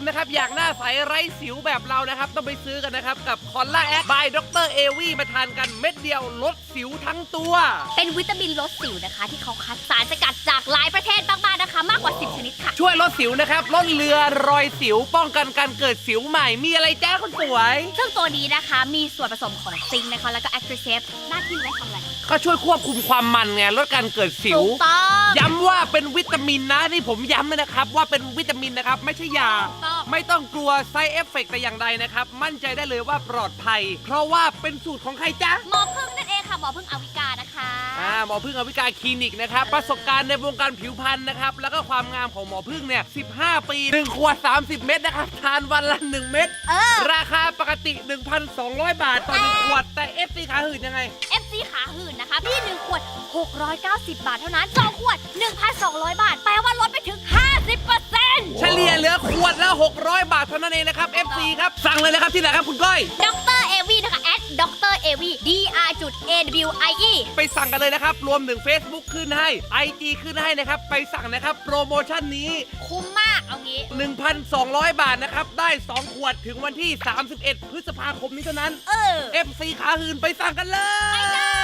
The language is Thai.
มนะครับ อยากหน้าใสไร้สิวแบบเรานะครับ ต้องไปซื้อกันนะครับ กับคอลลาแอคบายดรเอวีมาทานกันเม็ดเดียวลดสิวทั้งตัว เป็นวิตามินลดสิวนะคะ ที่เขาคัดสารสกัดจากหลายประเท ชนิดค่ะช่วยลดสิวนะครับลดเลือรอยสิวป้องกันการเกิดสิวใหม่มีอะไรจ้าคนสวย ซึ่งตัวนี้นะคะมีส่วนผสมของซิงค์นะคะแล้วก็แอคทริเซฟหน้าที่ไว้ทำอะไรก็ช่วยควบคุมความมันไงลดการเกิดสิว ถูกต้องย้ำว่าเป็นวิตามินนะนี่ผมย้ำนะครับ ว่าเป็นวิตามินนะครับ ไม่ใช่ยาถูกต้องไม่ต้องกลัวไซเอฟเฟกแต่อย่างใดนะครับ มั่นใจได้เลยว่าปลอดภัย เพราะว่าเป็นสูตรของใครจ๊ะหมอพึ่งนั่นเองค่ะหมอพึ่งอวิกานะคะ อ่าหมอพึ่งอวิกาคลินิกนะครับ ประสบการณ์ในวงการผิวพรรณนะครับ แล้วก็ความงามของหมอพึ่งเนี่ย 15 ปี 1 ขวด 30 เม็ดนะครับ ทานวันละ 1 เม็ด เออ ราคาปกติ 1,200 บาทต่อ1ขวด แต่ FC ขาหื่นยังไง FC ขาหื่นนะคะพี่ 1 ขวด 690 บาทเท่านั้น 2 ขวด 1,200 บาท แปลว่าลดไปถึง 50%เฉลี่ยเหลือขวดละ 600 บาทเท่านั้นเองนะครับ FC ครับ สั่งเลยนะครับที่ไหนครับคุณก้อย ดรเอวีนะคะ at ดรเอวี dr จุด a w i e ไปสั่งกันเลยนะครับ รวมถึง Facebook ขึ้นให้ IG ขึ้นให้นะครับ ไปสั่งนะครับ โปรโมชั่นนี้ คุ้มมากเอางี้ 1,200 บาทนะครับ ได้ 2 ขวดถึงวันที่ 31 พฤษภาคมนี้เท่านั้น เออ FC ขาหืนไปสั่งกันเลย ไปเลย